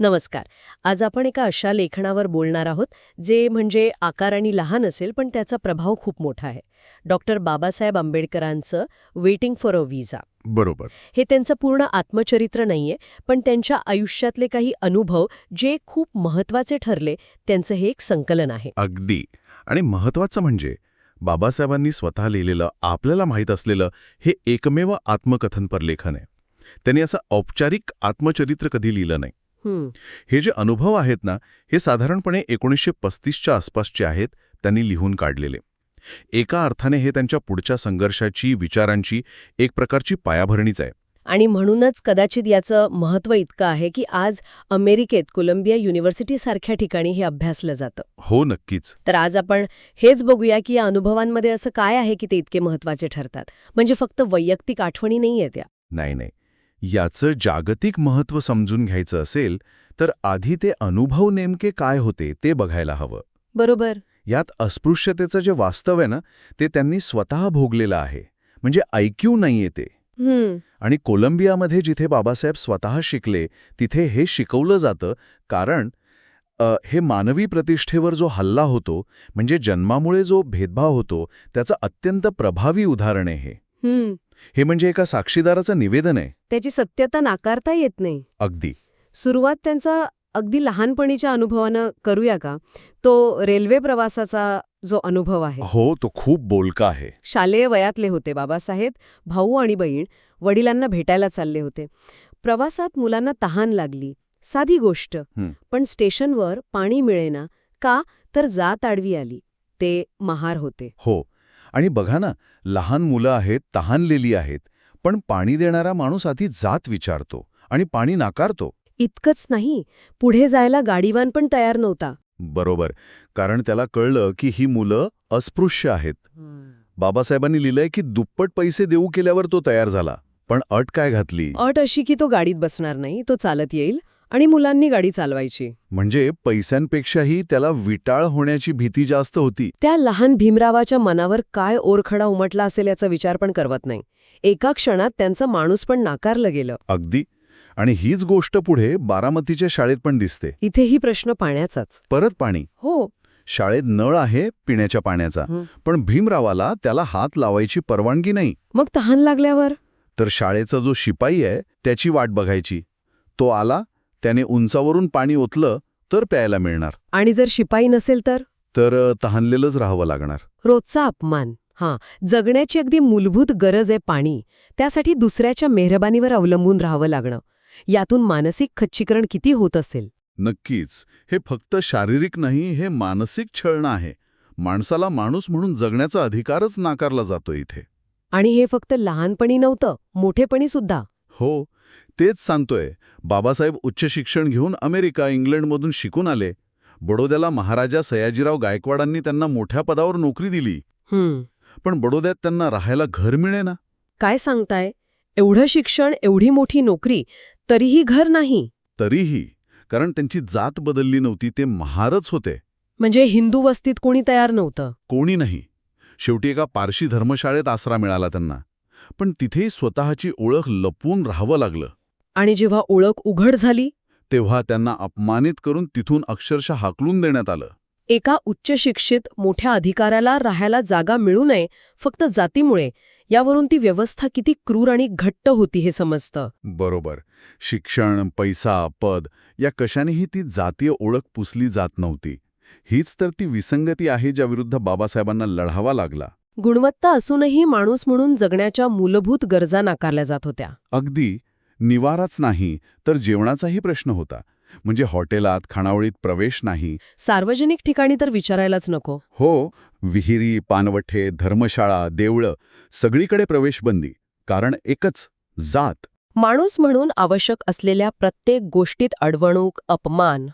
नमस्कार. आज आपण एका अशा लेखनावर बोलणार आहोत जे म्हणजे आकाराने लहान असेल पण त्याचा प्रभाव खूप मोठा आहे. डॉक्टर बाबासाहेब आंबेडकरांचं वेटिंग फॉर अ विजा बरोबर. हे त्यांचं पूर्ण आत्मचरित्र नाहीये पण त्यांच्या आयुष्यातले काही अनुभव जे खूप महत्त्वाचे ठरले त्यांचं हे एक संकलन आहे. अगदी. आणि महत्वाचं म्हणजे बाबासाहेबांनी स्वतः लिहिलेलं आपल्याला माहीत असलेलं हे एकमेव आत्मकथनपर लेखन आहे. त्यांनी असं औपचारिक आत्मचरित्र कधी लिहिलं नाही. हं, हे जे अनुभव आहेत ना हे साधारणपणे एकोणीसशे पस्तीसच्या आसपासचे आहेत त्यांनी लिहून काढलेले. एका अर्थाने हे त्यांच्या पुढच्या संघर्षाची विचारांची एक प्रकारची पायाभरणीच आहे. आणि म्हणूनच कदाचित याचं महत्त्व इतकं आहे की आज अमेरिकेत कोलंबिया युनिव्हर्सिटीसारख्या ठिकाणी हे अभ्यासलं जातं. हो नक्कीच. तर आज आपण हेच बघूया की या अनुभवांमध्ये असं काय आहे की ते इतके महत्त्वाचे ठरतात. म्हणजे फक्त वैयक्तिक आठवणी नाही आहेत या. नाही नाही. याचं जागतिक महत्त्व समजून घ्यायचं असेल तर आधी ते अनुभव नेमके काय होते ते बघायला हवं. बरोबर. यात अस्पृश्यतेचं जे वास्तव आहे ना ते त्यांनी स्वतः भोगलेलं आहे. म्हणजे ऐक्यू नाहीये ते. आणि कोलंबियामध्ये जिथे बाबासाहेब स्वतः शिकले तिथे हे शिकवलं जातं कारण हे मानवी प्रतिष्ठेवर जो हल्ला होतो म्हणजे जन्मामुळे जो भेदभाव होतो त्याचं अत्यंत प्रभावी उदाहरण आहे हे. हे म्हणजे एका साक्षीदाराचं निवेदन आहे. त्याची सत्यता नाकारता येत नाही. अगदी. सुरुवात त्यांचा अगदी लहानपणीच्या अनुभवानं करूया का? तो रेल्वे प्रवासाचा जो अनुभव आहे. हो तो खूप बोलका आहे. शालेय वयातले होते बाबासाहेब भाऊ आणि बहीण वडिलांना भेटायला चालले होते. प्रवासात मुलांना तहान लागली. साधी गोष्ट. पण स्टेशनवर पाणी मिळेना का तर जात आडवी आली. ते महार होते. हो आणि बघा ना लहान मुलं आहेत तहानलेली आहेत पण पाणी देणारा माणूस आधी जात विचारतो आणि पाणी नाकारतो. इतकंच नाही पुढे जायला गाडीवान पण तयार नव्हता. बरोबर कारण त्याला कळलं की ही मुलं अस्पृश्य आहेत. बाबासाहेबांनी लिहिलंय की दुप्पट पैसे देऊ केल्यावर तो तयार झाला पण अट काय घातली? अट अशी की तो गाडीत बसणार नाही तो चालत येईल. आणि मुलांनी गाडी चालवायची. म्हणजे पैशांपेक्षाही त्याला विटाळ होण्याची भीती जास्त होती. त्या लहान भीमरावाच्या मनावर काय ओरखडा उमटला असेल याचा विचार पण करवत नाही. एका क्षणात त्यांचं माणूस पण नाकारलं गेलं. अगदी. आणि हीच गोष्ट पुढे बारामतीच्या शाळेत पण दिसते. इथेही प्रश्न पाण्याचाच. परत पाणी. हो. शाळेत नळ आहे पिण्याच्या पाण्याचा. पण भीमरावाला त्याला हात लावायची परवानगी नाही. मग तहान लागल्यावर? तर शाळेचा जो शिपाई आहे त्याची वाट बघायची. तो आला त्याने उंचावरून पाणी ओतलं तर प्यायला मिळणार. आणि जर शिपाई नसेल तर? तर तहानलेलंच राहावं लागणार. रोजचा अपमान. हां जगण्याची अगदी मूलभूत गरज आहे पाणी. त्यासाठी दुसऱ्याच्या मेहरबानीवर अवलंबून राहावं लागणं. यातून मानसिक खच्चीकरण किती होत असेल? नक्कीच. हे फक्त शारीरिक नाही हे मानसिक छळणं आहे. माणसाला माणूस म्हणून जगण्याचा अधिकारच नाकारला जातो इथे. आणि हे फक्त लहानपणी नव्हतं मोठेपणी सुद्धा हो तेच सांगतोय बाबासाहेब उच्च शिक्षण घेऊन अमेरिका इंग्लंडमधून शिकून आले. बडोद्याला महाराजा सयाजीराव गायकवाडांनी त्यांना मोठ्या पदावर नोकरी दिली. पण बडोद्यात त्यांना राहायला घर मिळेना. काय सांगताय? एवढं शिक्षण एवढी मोठी नोकरी तरीही घर नाही. तरीही कारण त्यांची जात बदलली नव्हती ते महारच होते. म्हणजे हिंदू वस्तीत कोणी तयार नव्हतं? कोणी नाही. शेवटी एका पारशी धर्मशाळेत आसरा मिळाला त्यांना. पण तिथेही स्वतःची ओळख लपवून राहावं लागलं. आणि जेव्हा ओळख उघड झाली तेव्हा त्यांना अपमानित करून तिथून अक्षरशः हाकलून देण्यात आलं. एका उच्च शिक्षित मोठ्या अधिकाऱ्याला राहायला जागा मिळू नये फक्त जातीमुळे यावरून ती व्यवस्था किती क्रूर आणि घट्ट होती हे समजतं. बरोबर. शिक्षण पैसा पद या कशानेही ती जातीय ओळख पुसली जात नव्हती. हीच तर ती विसंगती आहे ज्याविरुद्ध बाबासाहेबांना लढावा लागला. गुणवत्ता असूनही माणूस म्हणून जगण्याच्या मूलभूत गरजा नाकारल्या जात होत्या. अगदी निवाराच नाही तर जेवणाचाही प्रश्न होता. म्हणजे हॉटेलात खाणावळीत प्रवेश नाही. सार्वजनिक ठिकाणी तर विचारायलाच नको. हो विहिरी पानवठे धर्मशाळा देवळं सगळीकडे प्रवेशबंदी. कारण एकच जात. माणूस म्हणून आवश्यक असलेल्या प्रत्येक गोष्टीत अडवणूक अपमान.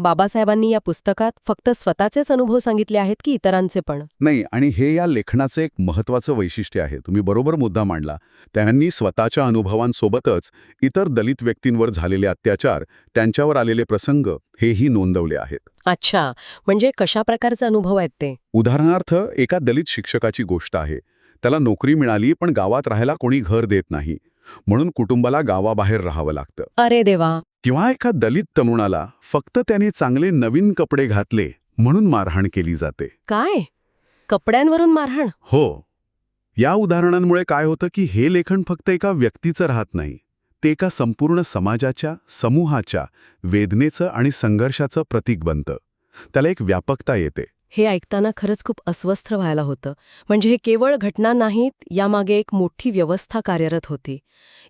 बाबासाहेबांनी या पुस्तकात फक्त स्वतःचेच अनुभव सांगितले आहेत की इतरांचे पण? नाही आणि हे या लेखनाचं एक महत्वाचं वैशिष्ट्य आहे. तुम्ही बरोबर मुद्दा मांडला. त्यांनी स्वतःच्या अनुभवांसोबतच इतर दलित व्यक्तींवर झालेले अत्याचार त्यांच्यावर आलेले प्रसंग हेही नोंदवले आहेत. अच्छा. म्हणजे कशा प्रकारचे अनुभव आहेत ते? उदाहरणार्थ एका दलित शिक्षकाची गोष्ट आहे. त्याला नोकरी मिळाली पण गावात राहायला कोणी घर देत नाही. म्हणून कुटुंबाला गावाबाहेर राहावं लागतं. अरे देवा! किंवा एका दलित तरुणाला फक्त त्याने चांगले नवीन कपडे घातले म्हणून मारहाण केली जाते. काय? कपड्यांवरून मारहाण? हो. या उदाहरणांमुळे काय होतं की हे लेखन फक्त एका व्यक्तीचं राहत नाही ते एका संपूर्ण समाजाच्या समूहाच्या वेदनेचं आणि संघर्षाचं प्रतीक बनतं. त्याला एक व्यापकता येते. हे ऐकताना खरंच खूप अस्वस्थ व्हायला होतं. म्हणजे हे केवळ घटना नाहीत यामागे एक मोठी व्यवस्था कार्यरत होती.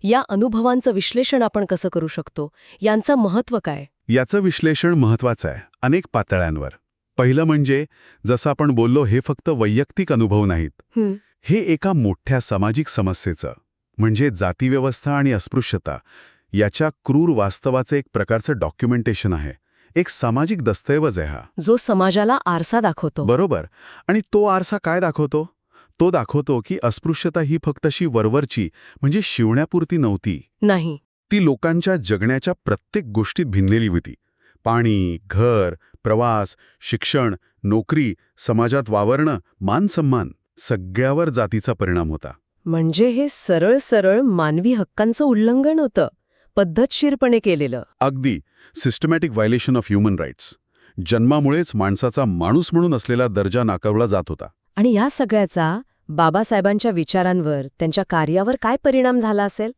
या अनुभवांचं विश्लेषण आपण कसं करू शकतो? यांचं महत्त्व काय? याचं विश्लेषण महत्वाचं आहे अनेक पातळ्यांवर. पहिलं म्हणजे जसं आपण बोललो हे फक्त वैयक्तिक अनुभव नाहीत. हं, हे एका मोठ्या सामाजिक समस्येचं म्हणजे जातीव्यवस्था आणि अस्पृश्यता याच्या क्रूर वास्तवाचं एक प्रकारचं डॉक्युमेंटेशन आहे. एक सामाजिक दस्तऐवज आहे हा. जो समाजाला आरसा दाखवतो. बरोबर. आणि तो आरसा काय दाखवतो? तो दाखवतो की अस्पृश्यता ही फक्त अशी वरवरची म्हणजे शिवण्यापुरती नव्हती. नाही. ती लोकांच्या जगण्याच्या प्रत्येक गोष्टीत भिनलेली होती. पाणी घर प्रवास शिक्षण नोकरी समाजात वावरणं मानसन्मान सगळ्यावर जातीचा परिणाम होता. म्हणजे हे सरळ सरळ मानवी हक्कांचं उल्लंघन होतं पद्धतशीरपणे केलेलं. अगदी. Systematic violation of human rights जन्मामुळेच माणसाचा माणूस म्हणून असलेला दर्जा नाकारला जात होता. आणि या सगळ्याचा बाबासाहेबांच्या विचारांवर त्यांच्या कार्यावर काय परिणाम झाला असेल?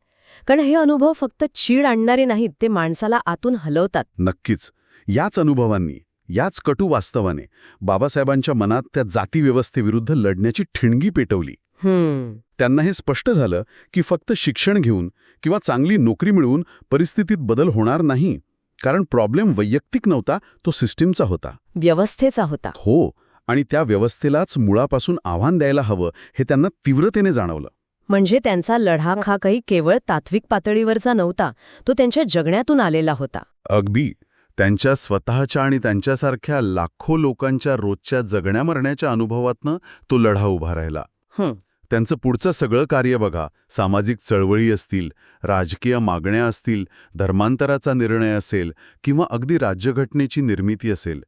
कारण हे अनुभव फक्त चीड आणणारे नाहीत ते माणसाला आतून हलवतात. नक्कीच. याच अनुभवांनी याच कटू वास्तवाने बाबासाहेबांच्या मनात त्या जातीव्यवस्थेविरुद्ध लढण्याची ठिणगी पेटवली. त्यांना हे स्पष्ट झालं की फक्त शिक्षण घेऊन किंवा चांगली नोकरी मिळवून परिस्थितीत बदल होणार नाही. कारण प्रॉब्लेम वैयक्तिक नव्हता तो सिस्टीमचा होता. व्यवस्थेचा होता. हो आणि त्या व्यवस्थेलाच मुळापासून आव्हान द्यायला हवं हे त्यांना तीव्रतेने जाणवलं. म्हणजे त्यांचा लढा हा काही केवळ तात्विक पातळीवरचा नव्हता तो त्यांच्या जगण्यातून आलेला होता. अगदी. त्यांच्या स्वतःच्या आणि त्यांच्यासारख्या लाखो लोकांच्या रोजच्या जगण्या मरण्याच्या अनुभवातनं तो लढा उभा राहिला. हं, त्यांचं पुढचं सगळं कार्य बघा. सामाजिक चळवळी असतील राजकीय मागण्या असतील धर्मांतराचा निर्णय असेल किंवा अगदी राज्यघटनेची निर्मिती असेल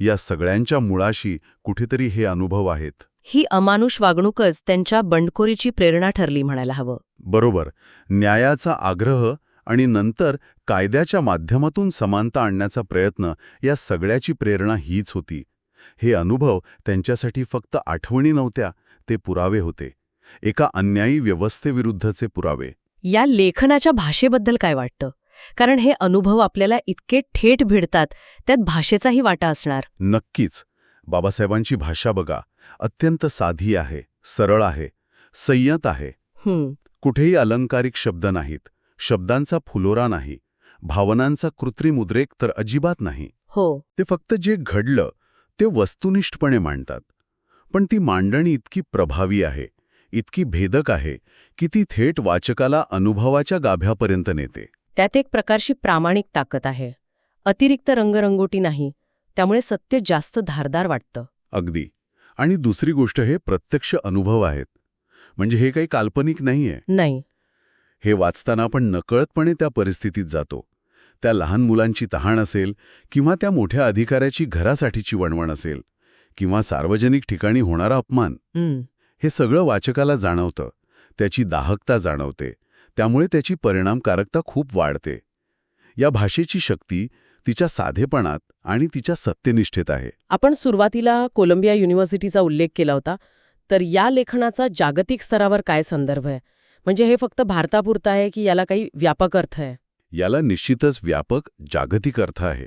या सगळ्यांच्या मुळाशी कुठेतरी हे अनुभव आहेत. ही अमानुष वागणूकच त्यांच्या बंडखोरीची प्रेरणा ठरली म्हणायला हवं. बरोबर. न्यायाचा आग्रह आणि नंतर कायद्याच्या माध्यमातून समानता आणण्याचा प्रयत्न या सगळ्याची प्रेरणा हीच होती. हे अनुभव त्यांच्यासाठी फक्त आठवणी नव्हत्या ते पुरावे होते. एका अन्यायी व्यवस्थेविरुद्धचे पुरावे. या लेखनाच्या भाषेबद्दल काय वाटतं? कारण हे अनुभव आपल्याला इतके थेट भिडतात त्यात भाषेचाही वाटा असणार. नक्कीच. बाबासाहेबांची भाषा बघा. अत्यंत साधी आहे सरळ आहे संयत आहे. कुठेही अलंकारिक शब्द नाहीत. शब्दांचा फुलोरा नाही. भावनांचा कृत्रिम उद्रेक तर अजिबात नाही. हो. ते फक्त जे घडलं ते वस्तुनिष्ठपणे मांडतात. पण ती मांडणी इतकी प्रभावी आहे. इतकी भेदक आहे की ती थेट वाचकाला अनुभवाच्या गाभ्यापर्यंत नेते. त्यात एक प्रकारची प्रामाणिक ताकद आहे. अतिरिक्त रंगरंगोटी नाही त्यामुळे सत्य जास्त धारदार वाटतं. अगदी. आणि दुसरी गोष्ट हे प्रत्यक्ष अनुभव आहेत. म्हणजे हे काही काल्पनिक नाहीये. नाही. हे वाचताना आपण नकळतपणे त्या परिस्थितीत जातो. त्या लहान मुलांची तहान असेल किंवा त्या मोठ्या अधिकाऱ्याची घरासाठीची वणवण असेल किंवा सार्वजनिक ठिकाणी होणारा अपमान. हं, सगळं वाचकाला जाणवतं. त्याची दाहकता जाणवते. त्यामुळे त्याची परिणामकारकता खूप वाढते. या भाषेची शक्ती तिच्या साधेपणात आणि तिच्या सत्यनिष्ठेत आहे. आपण सुरुवातीला कोलंबिया युनिव्हर्सिटीचा उल्लेख केला होता. तर या लेखनाचा जागतिक स्तरावर काय संदर्भ आहे? म्हणजे हे फक्त भारतापुरतं आहे की याला काही व्यापक अर्थ आहे? याला निश्चितच व्यापक जागतिक अर्थ आहे.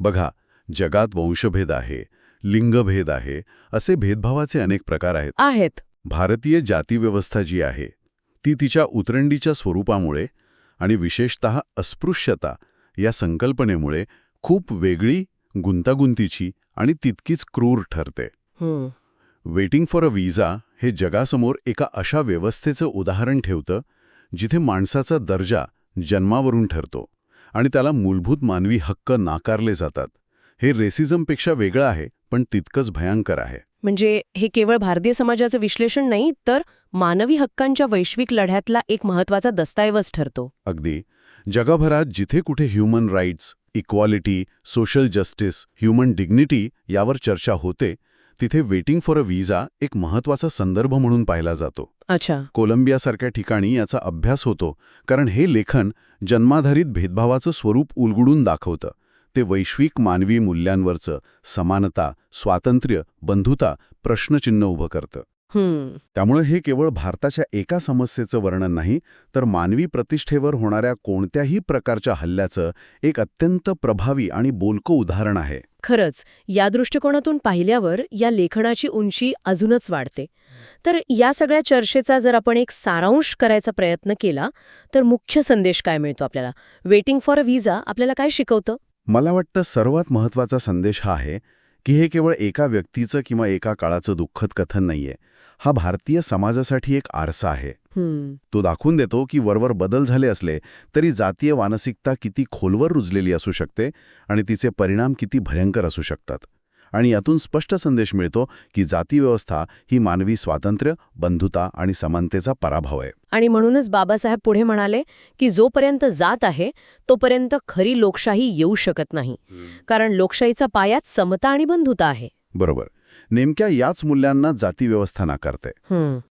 बघा जगात वंशभेद आहे. लिंगभेद आहे असे भेदभावाचे अनेक प्रकार आहेत. आहेत. भारतीय जातीव्यवस्था जी आहे ती तिच्या उतरंडीच्या स्वरूपामुळे आणि विशेषत अस्पृश्यता या संकल्पनेमुळे खूप वेगळी गुंतागुंतीची आणि तितकीच क्रूर ठरते. वेटिंग फॉर अ विजा हे जगासमोर एका अशा व्यवस्थेचं उदाहरण ठेवतं जिथे माणसाचा दर्जा जन्मावरून ठरतो आणि त्याला मूलभूत मानवी हक्क नाकारले जातात. हे रेसिझमपेक्षा वेगळं आहे पण तितकंच भयंकर आहे. म्हणजे हे केवळ भारतीय समाजाचं विश्लेषण नाही तर मानवी हक्कांच्या वैश्विक लढ्यातला एक महत्त्वाचा दस्तऐवज ठरतो. अगदी. जगभरात जिथे कुठे human rights equality social justice human dignity यावर चर्चा होते तिथे वेटिंग फॉर अ व्हिसा एक महत्त्वाचा संदर्भ म्हणून पाहिला जातो. अच्छा. कोलंबियासारख्या ठिकाणी याचा अभ्यास होतो कारण हे लेखन जन्माधारित भेदभावाचं स्वरूप उलगडून दाखवतं. ते वैश्विक मानवी मूल्यांवरचं समानता स्वातंत्र्य बंधुता प्रश्नचिन्ह उभं करतं. त्यामुळे हे केवळ भारताच्या एका समस्येचं वर्णन नाही तर मानवी प्रतिष्ठेवर होणाऱ्या कोणत्याही प्रकारच्या हल्ल्याचं एक अत्यंत प्रभावी आणि बोलकं उदाहरण आहे. खरंच या दृष्टिकोनातून पाहिल्यावर या लेखनाची उंची अजूनच वाढते. तर या सगळ्या चर्चेचा जर आपण एक सारांश करायचा प्रयत्न केला तर मुख्य संदेश काय मिळतो आपल्याला? वेटिंग फॉर अ व्हिसा आपल्याला काय शिकवतं? मला वाटतं सर्वात महत्त्वाचा संदेश हा आहे की हे केवळ एका व्यक्तीचं किंवा एका काळाचं दुःखद कथन नाहीये. हा भारतीय समाजासाठी एक आरसा आहे. तो दाखवून देतो की वरवर बदल झाले असले तरी जातीय मानसिकता किती खोलवर रुजलेली असू शकते आणि तिचे परिणाम किती भयंकर असू शकतात. आणि यातून स्पष्ट संदेश मिळतो की जाती व्यवस्था ही मानवी स्वातंत्र्य बंधुता आणि समानतेचा पराभव आहे. आणि म्हणूनच बाबासाहेब पुढे म्हणाले की जोपर्यंत जात आहे तोपर्यंत खरी लोकशाही येऊ शकत नाही. कारण लोकशाहीचा पायात समता आणि बंधुता आहे. बरोबर. नेमक्या याच मूल्यांना जाती व्यवस्था नाकारते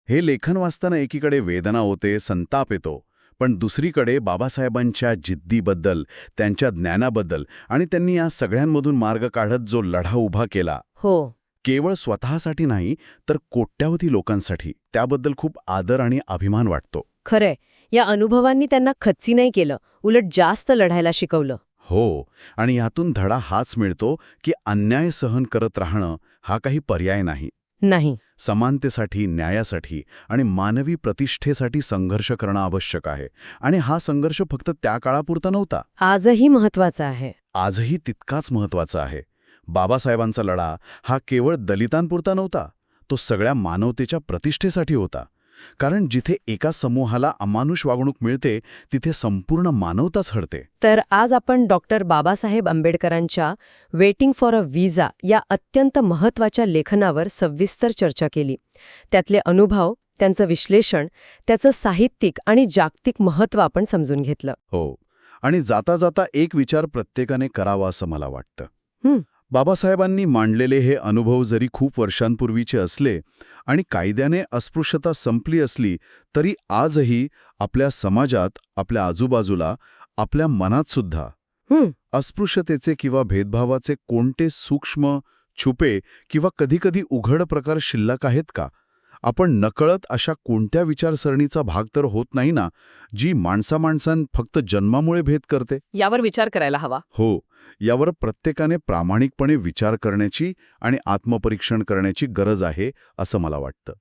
हे लेखन वाचताना एकीकडे वेदना होते संताप येतो. पण दुसरीकडे बाबासाहेबांच्या जिद्दीबद्दल त्यांच्या ज्ञानाबद्दल आणि त्यांनी या सगळ्यांमधून मार्ग काढत जो लढा उभा केला हो. केवळ स्वतःसाठी नाही तर कोट्यावधी लोकांसाठी. त्याबद्दल खूप आदर आणि अभिमान वाटतो. खरंय. या अनुभवांनी त्यांना खच्ची नाही केलं उलट जास्त लढायला शिकवलं. हो. आणि यातून धडा हाच मिळतो की अन्याय सहन करत राहणं हा काही पर्याय नाही. नाही. समानतेसाठी न्यायासाठी आणि मानवी प्रतिष्ठेसाठी संघर्ष करणं आवश्यक आहे. आणि हा संघर्ष फक्त त्या काळापुरता नव्हता. आजही महत्वाचं आहे. आजही तितकाच महत्त्वाचा आहे. बाबासाहेबांचा लढा हा केवळ दलितांपुरता नव्हता तो सगळ्या मानवतेच्या प्रतिष्ठेसाठी होता. कारण जिथे एका समूहाला अमानुष वागणूक मिळते तिथे संपूर्ण मानवताच हडते. तर आज आपण डॉक्टर बाबासाहेब आंबेडकरांच्या वेटिंग फॉर अ व्हिसा या अत्यंत महत्त्वाच्या लेखनावर सविस्तर चर्चा केली. त्यातले अनुभव त्यांचं विश्लेषण त्याचं साहित्यिक आणि जागतिक महत्त्व आपण समजून घेतलं. हो. आणि जाता जाता एक विचार प्रत्येकाने करावा असं मला वाटतं. बाबासाहेबांनी मांडलेले हे अनुभव जरी खूप वर्षांपूर्वीचे असले आणि कायद्याने अस्पृश्यता संपली असली तरी आजही आपल्या समाजात आपल्या आजूबाजूला आपल्या मनात सुद्धा हं, अस्पृश्यतेचे किंवा भेदभावाचे कोणते सूक्ष्म छुपे किंवा कधीकधी उघड प्रकार शिल्लक आहेत का? आपण नकळत अशा कोणत्या विचारसरणीचा भाग तर होत नाही ना जी माणसा माणसां फक्त जन्मामुळे भेद करते? यावर विचार करायला हवा. हो यावर प्रत्येकाने प्रामाणिकपणे विचार करण्याची आणि आत्मपरीक्षण करण्याची गरज आहे असं मला वाटतं.